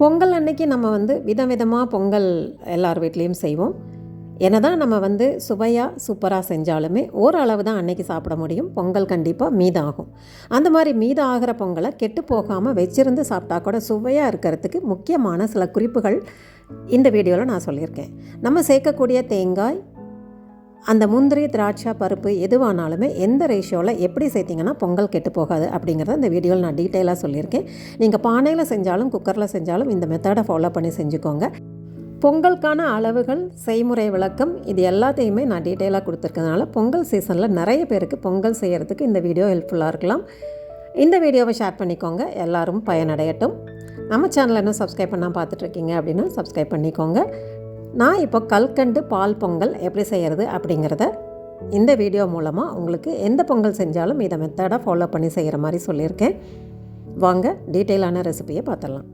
பொங்கல் அன்னைக்கு நம்ம வந்து விதவிதமாக பொங்கல் எல்லார் வீட்லேயும் செய்வோம். என்னதான் நம்ம வந்து சுவையாக சூப்பராக செஞ்சாலுமே ஓரளவு தான் அன்னைக்கு சாப்பிட முடியும். பொங்கல் கண்டிப்பாக மீதாகும். அந்த மாதிரி மீதம் ஆகிற பொங்கலை கெட்டு போகாமல் வச்சிருந்து சாப்பிட்டா கூட சுவையாக இருக்கிறதுக்கு முக்கியமான சில குறிப்புகள் இந்த வீடியோவில் நான் சொல்லியிருக்கேன். நம்ம சேர்க்கக்கூடிய தேங்காய் அந்த முந்திரி திராட்சை பருப்பு எதுவானாலுமே எந்த ரேஷியோவில் எப்படி சேர்த்திங்கன்னா பொங்கல் கெட்டு போகாது அப்படிங்கிறத இந்த வீடியோவில் நான் டீட்டெயிலாக சொல்லியிருக்கேன். நீங்கள் பானையில் செஞ்சாலும் குக்கரில் செஞ்சாலும் இந்த மெத்தடை ஃபாலோ பண்ணி செஞ்சுக்கோங்க. பொங்கலுக்கான அளவுகள் செய்முறை விளக்கம் இது எல்லாத்தையுமே நான் டீட்டெயிலாக கொடுத்துருக்கனால பொங்கல் சீசனில் நிறைய பேருக்கு பொங்கல் செய்கிறதுக்கு இந்த வீடியோ ஹெல்ப்ஃபுல்லாக இருக்கலாம். இந்த வீடியோவை ஷேர் பண்ணிக்கோங்க. எல்லாரும் பயனடையட்டும். நம்ம சேனலை இன்னும் சப்ஸ்கிரைப் பண்ணால் பார்த்துட்ருக்கீங்க அப்படின்னா சப்ஸ்கிரைப் பண்ணிக்கோங்க. நான் இப்போ கல்கண்டு பால் பொங்கல் எப்படி செய்கிறது அப்படிங்கிறத இந்த வீடியோ மூலமாக உங்களுக்கு எந்த பொங்கல் செஞ்சாலும் இதை மெத்தடாக ஃபாலோ பண்ணி செய்கிற மாதிரி சொல்லியிருக்கேன். வாங்க டீட்டெயிலான ரெசிபியை பார்த்துடலாம்.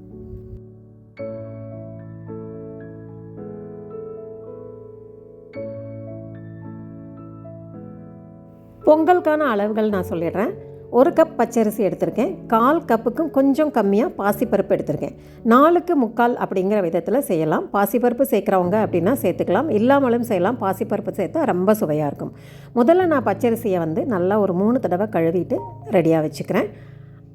பொங்கலுக்கான அளவுகள் நான் சொல்லிடுறேன். ஒரு கப் பச்சரிசி எடுத்திருக்கேன். கால் கப்புக்கும் கொஞ்சம் கம்மியாக பாசிப்பருப்பு எடுத்திருக்கேன். நாலுக்கு முக்கால் அப்படிங்கிற விதத்தில் செய்யலாம். பாசிப்பருப்பு சேர்க்குறவங்க அப்படின்னா சேர்த்துக்கலாம். இல்லாமலும் செய்யலாம். பாசிப்பருப்பு சேர்த்தா ரொம்ப சுவையாக இருக்கும். முதல்ல நான் பச்சரிசியை வந்து நல்லா ஒரு மூணு தடவை கழுவிட்டு ரெடியாக வச்சுக்கிறேன்.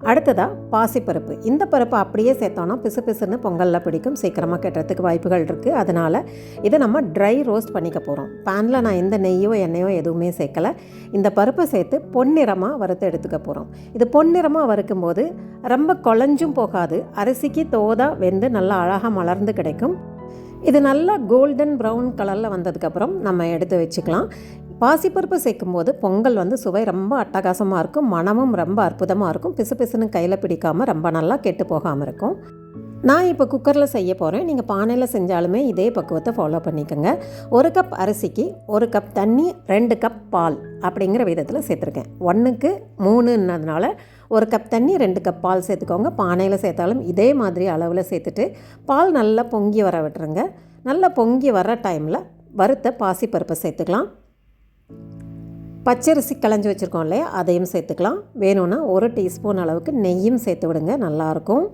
அடுத்ததாக பாசிப்பருப்பு. இந்த பருப்பு அப்படியே சேர்த்தோன்னா பிசு பிசுன்னு பொங்கலில் பிடிக்கும். சீக்கிரமாக கெட்டுறதுக்கு வாய்ப்புகள் இருக்குது அதனால் இதை நம்ம ட்ரை ரோஸ்ட் பண்ணிக்க போகிறோம் பேனில் நான் எந்த நெய்யோ எண்ணெயோ எதுவுமே சேர்க்கலை. இந்த பருப்பை சேர்த்து பொன்னிறமாக வறுத்து எடுத்துக்க போகிறோம் இது பொன்னிறமாக வறுக்கும் போது ரொம்ப குழஞ்சும் போகாது. அரிசிக்கு தோதா வெந்து நல்லா அழகாக மலர்ந்து கிடைக்கும். இது நல்லா கோல்டன் ப்ரௌன் கலரில் வந்ததுக்கப்புறம் நம்ம எடுத்து வச்சுக்கலாம். பாசிப்பருப்பு சேர்க்கும் போது பொங்கல் வந்து சுவை ரொம்ப அட்டகாசமாக இருக்கும். மனமும் ரொம்ப அற்புதமாக இருக்கும். பிசு பிசுன்னு கையில் பிடிக்காமல் ரொம்ப நல்லா கெட்டு போகாமல் இருக்கும். நான் இப்போ குக்கரில் செய்ய போகிறேன் நீங்கள் பானையில் செஞ்சாலுமே இதே பக்குவத்தை ஃபாலோ பண்ணிக்கோங்க. ஒரு கப் அரிசிக்கு ஒரு கப் தண்ணி ரெண்டு கப் பால் அப்படிங்கிற விதத்தில் சேர்த்துருக்கேன். ஒன்றுக்கு மூணுன்னதுனால ஒரு கப் தண்ணி ரெண்டு கப் பால் சேர்த்துக்கோங்க. பானையில் சேர்த்தாலும் இதே மாதிரி அளவில் சேர்த்துட்டு பால் நல்லா பொங்கி வர விட்டுருங்க. நல்லா பொங்கி வர டைமில் வறுத்த பாசிப்பருப்பை சேர்த்துக்கலாம். பச்சரிசி களைஞ்சி வச்சுருக்கோம் இல்லையா? அதையும் சேர்த்துக்கலாம். வேணும்னா ஒரு டீஸ்பூன் அளவுக்கு நெய்யும் சேர்த்து விடுங்க. நல்லாயிருக்கும்.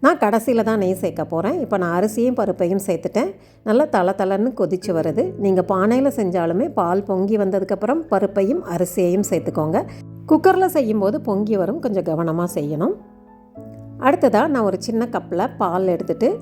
நான் கடைசியில் தான் நெய் சேர்க்க போகிறேன் இப்போ நான் அரிசியும் பருப்பையும் சேர்த்துட்டேன். நல்லா தலை தலைன்னு கொதித்து வருது. நீங்கள் பானையில் செஞ்சாலுமே பால் பொங்கி வந்ததுக்கப்புறம் பருப்பையும் அரிசியையும் சேர்த்துக்கோங்க. குக்கரில் செய்யும்போது பொங்கி வரும். கொஞ்சம் கவனமாக செய்யணும். அடுத்ததாக நான் ஒரு சின்ன கப்பில் பால் எடுத்துகிட்டு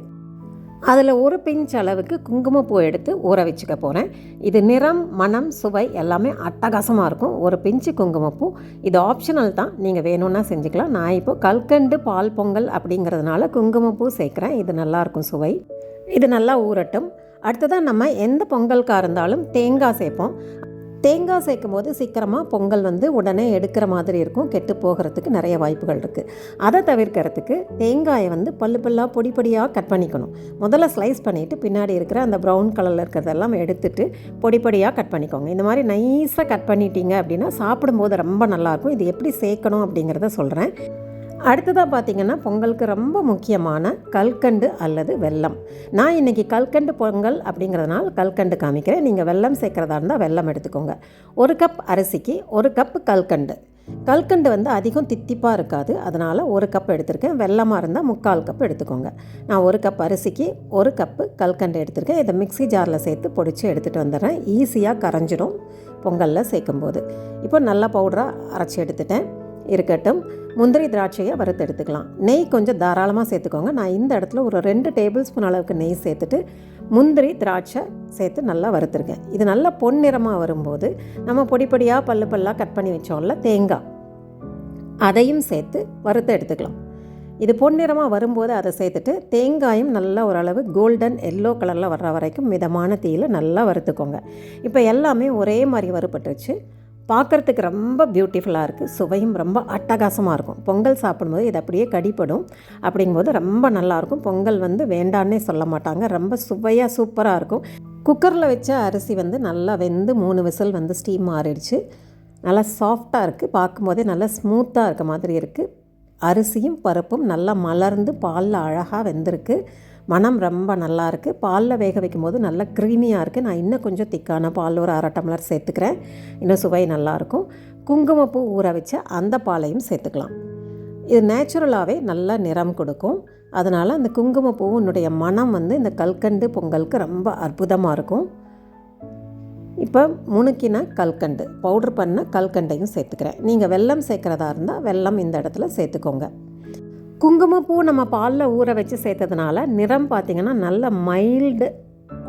அதில் ஒரு பிஞ்ச் அளவுக்கு குங்குமப்பூ எடுத்து ஊற வச்சுக்க போகிறேன் இது நிறம் மனம் சுவை எல்லாமே அட்டகாசமாக இருக்கும். ஒரு பிஞ்சு குங்குமப்பூ. இது ஆப்ஷனல் தான். நீங்கள் வேணும்னா செஞ்சுக்கலாம். நான் இப்போ கல்கண்டு பால் பொங்கல் அப்படிங்கிறதுனால குங்குமப்பூ சேர்க்குறேன். இது நல்லாயிருக்கும் சுவை. இது நல்லா ஊறட்டும். அடுத்ததாக நம்ம எந்த பொங்கலுக்காக இருந்தாலும் தேங்காய் சேர்ப்போம். தேங்காய் சேர்க்கும் போது சீக்கிரமாக பொங்கல் வந்து உடனே எடுக்கிற மாதிரி இருக்கும் கெட்டு போகிறதுக்கு நிறைய வாய்ப்புகள் இருக்குது அதை தவிர்க்கிறதுக்கு தேங்காயை வந்து பல்லு பல்லாக பொடி பொடியாக கட் பண்ணிக்கணும். முதல்ல ஸ்லைஸ் பண்ணிவிட்டு பின்னாடி இருக்கிற அந்த ப்ரௌன் கலரில் இருக்கிறதெல்லாம் எடுத்துட்டு பொடி பொடியாக கட் பண்ணிக்கோங்க. இந்த மாதிரி நைஸாக கட் பண்ணிட்டீங்க அப்படின்னா சாப்பிடும்போது ரொம்ப நல்லாயிருக்கும் இது எப்படி சேர்க்கணும் அப்படிங்கிறத சொல்கிறேன் அடுத்ததாக பார்த்திங்கன்னா பொங்கலுக்கு ரொம்ப முக்கியமான கல்கண்டு அல்லது வெல்லம். நான் இன்றைக்கி கல்கண்டு பொங்கல் அப்படிங்கிறதுனால கல்கண்டு காமிக்கிறேன். நீங்கள் வெல்லம் சேர்க்குறதா இருந்தால் வெல்லம் எடுத்துக்கோங்க. ஒரு கப் அரிசிக்கு ஒரு கப் கல்கண்டு. கல்கண்டு வந்து அதிகம் தித்திப்பாக இருக்காது. அதனால் ஒரு கப் எடுத்திருக்கேன். வெள்ளமாக இருந்தால் முக்கால் கப் எடுத்துக்கோங்க. நான் ஒரு கப் அரிசிக்கு ஒரு கப்பு கல்கண்டு எடுத்திருக்கேன். இதை மிக்ஸி ஜாரில் சேர்த்து பொடிச்சு எடுத்துகிட்டு வந்துடுறேன். ஈஸியாக கரைஞ்சிடும் பொங்கலில் சேர்க்கும்போது. இப்போ நல்லா பவுடராக அரைச்சி எடுத்துட்டேன். இருக்கட்டும். முந்திரி திராட்சையை வறுத்து எடுத்துக்கலாம். நெய் கொஞ்சம் தாராளமாக சேர்த்துக்கோங்க. நான் இந்த இடத்துல ஒரு ரெண்டு டேபிள் ஸ்பூன் அளவுக்கு நெய் சேர்த்துட்டு முந்திரி திராட்சை சேர்த்து நல்லா வறுத்துருக்கேன். இது நல்லா பொன்னிறமாக வரும்போது நம்ம பொடி பொடியாக பல்லு பல்லாக கட் பண்ணி வச்சோம்ல தேங்காய். அதையும் சேர்த்து வறுத்து எடுத்துக்கலாம். இது பொன்னிறமாக வரும்போது அதை சேர்த்துட்டு தேங்காயும் நல்லா ஓரளவு கோல்டன் எல்லோ கலரில் வர்ற வரைக்கும் மிதமான தீயில் நல்லா வறுத்துக்கோங்க. இப்போ எல்லாமே ஒரே மாதிரி வறுபட்டுருச்சு. பார்க்குறதுக்கு ரொம்ப பியூட்டிஃபுல்லாக இருக்குது சுவையும் ரொம்ப அட்டகாசமாக இருக்கும். பொங்கல் சாப்பிடும்போது இது அப்படியே கடிப்படும் அப்படிங்கும்போது ரொம்ப நல்லாயிருக்கும் பொங்கல் வந்து வேண்டான்னே சொல்ல மாட்டாங்க. ரொம்ப சுவையாக சூப்பராக இருக்கும். குக்கரில் வச்ச அரிசி வந்து நல்லா வெந்து மூணு விசில் வந்து ஸ்டீம் மாறிடுச்சு. நல்லா சாஃப்டாக இருக்குது பார்க்கும்போதே நல்லா ஸ்மூத்தாக இருக்க மாதிரி இருக்குது அரிசியும் பருப்பும் நல்லா மலர்ந்து பாலில் அழகாக வெந்திருக்கு. மனம் ரொம்ப நல்லா இருக்குது பாலில் வேக வைக்கும் போது நல்லா க்ரீமியாக இருக்குது நான் இன்னும் கொஞ்சம் திக்கான பால் ஒரு அரை டம்ளர் சேர்த்துக்கிறேன். இன்னும் சுவை நல்லாயிருக்கும். குங்குமப்பூ ஊற வச்ச அந்த பாலையும் சேர்த்துக்கலாம். இது நேச்சுரலாகவே நல்லா நிறம் கொடுக்கும். அதனால் அந்த குங்குமப்பூவினுடைய மனம் வந்து இந்த கல்கண்டு பொங்கலுக்கு ரொம்ப அற்புதமாக இருக்கும். இப்போ முணுக்கின கல்கண்டு பவுட்ரு பண்ண கல்கண்டையும் சேர்த்துக்கிறேன். நீங்கள் வெல்லம் சேர்க்குறதா இருந்தால் வெல்லம் இந்த இடத்துல சேர்த்துக்கோங்க. குங்குமப்பூ நம்ம பாலில் ஊற வச்சு சேர்த்ததுனால நிறம் பார்த்திங்கன்னா நல்ல மைல்டு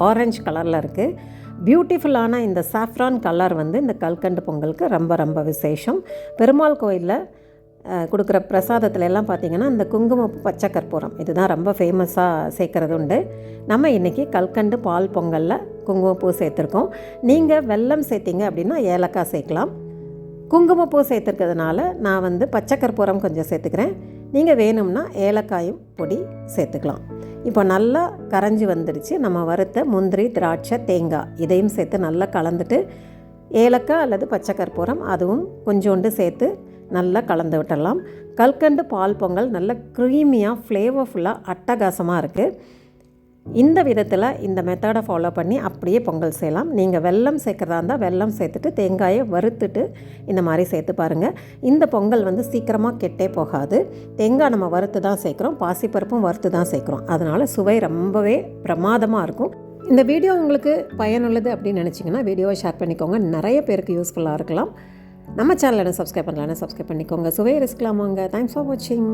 ஆரஞ்சு கலரில் இருக்குது பியூட்டிஃபுல்லான இந்த சாஃப்ரான் கலர் வந்து இந்த கல்கண்டு பொங்கலுக்கு ரொம்ப ரொம்ப விசேஷம். பெருமாள் கோயிலில் கொடுக்குற பிரசாதத்துல எல்லாம் பார்த்திங்கன்னா இந்த குங்குமப்பூ பச்சை கற்பூரம் இதுதான் ரொம்ப ஃபேமஸாக சேர்க்குறது உண்டு. நம்ம இன்றைக்கி கல்கண்டு பால் பொங்கலில் குங்குமப்பூ சேர்த்துருக்கோம். நீங்கள் வெல்லம் சேர்த்திங்க அப்படின்னா ஏலக்காய் சேர்க்கலாம். குங்குமப்பூ சேர்த்துருக்கிறதுனால நான் வந்து பச்சை கற்பூரம் கொஞ்சம் சேர்த்துக்கிறேன். நீங்கள் வேணும்னா ஏலக்காயும் பொடி சேர்த்துக்கலாம். இப்போ நல்லா கரைஞ்சி வந்துடுச்சு. நம்ம வறுத்த முந்திரி திராட்சை தேங்காய் இதையும் சேர்த்து நல்லா கலந்துட்டு ஏலக்காய் அல்லது பச்சை கற்பூரம் அதுவும் கொஞ்சோண்டு சேர்த்து நல்லா கலந்து விட்டுடலாம். கல்கண்டு பால் பொங்கல் நல்ல க்ரீமியாக ஃப்ளேவர்ஃபுல்லாக அட்டகாசமாக இருக்குது இந்த விதத்தில் இந்த மெத்தடை ஃபாலோ பண்ணி அப்படியே பொங்கல் செய்யலாம். நீங்கள் வெல்லம் சேர்க்குறதா இருந்தால் வெல்லம் சேர்த்துட்டு தேங்காயை வறுத்துட்டு இந்த மாதிரி சேர்த்து பாருங்கள் இந்த பொங்கல் வந்து சீக்கிரமாக கெட்டே போகாது. தேங்காய் நம்ம வறுத்து தான் சேர்க்குறோம். பாசிப்பருப்பும் வறுத்து தான் சேர்க்குறோம். அதனால் சுவை ரொம்பவே பிரமாதமாக இருக்கும். இந்த வீடியோ உங்களுக்கு பயனுள்ளது அப்படின்னு நினச்சிங்கன்னா வீடியோவை ஷேர் பண்ணிக்கோங்க. நிறைய பேருக்கு யூஸ்ஃபுல்லாக இருக்கலாம். நம்ம சேனலை சப்ஸ்கிரைப் பண்ணலான்னு சப்ஸ்கிரைப் பண்ணிக்கோங்க. சுவை ரிஸ்க்லாமாங்க தேங்க்ஸ் ஃபார் வாட்சிங்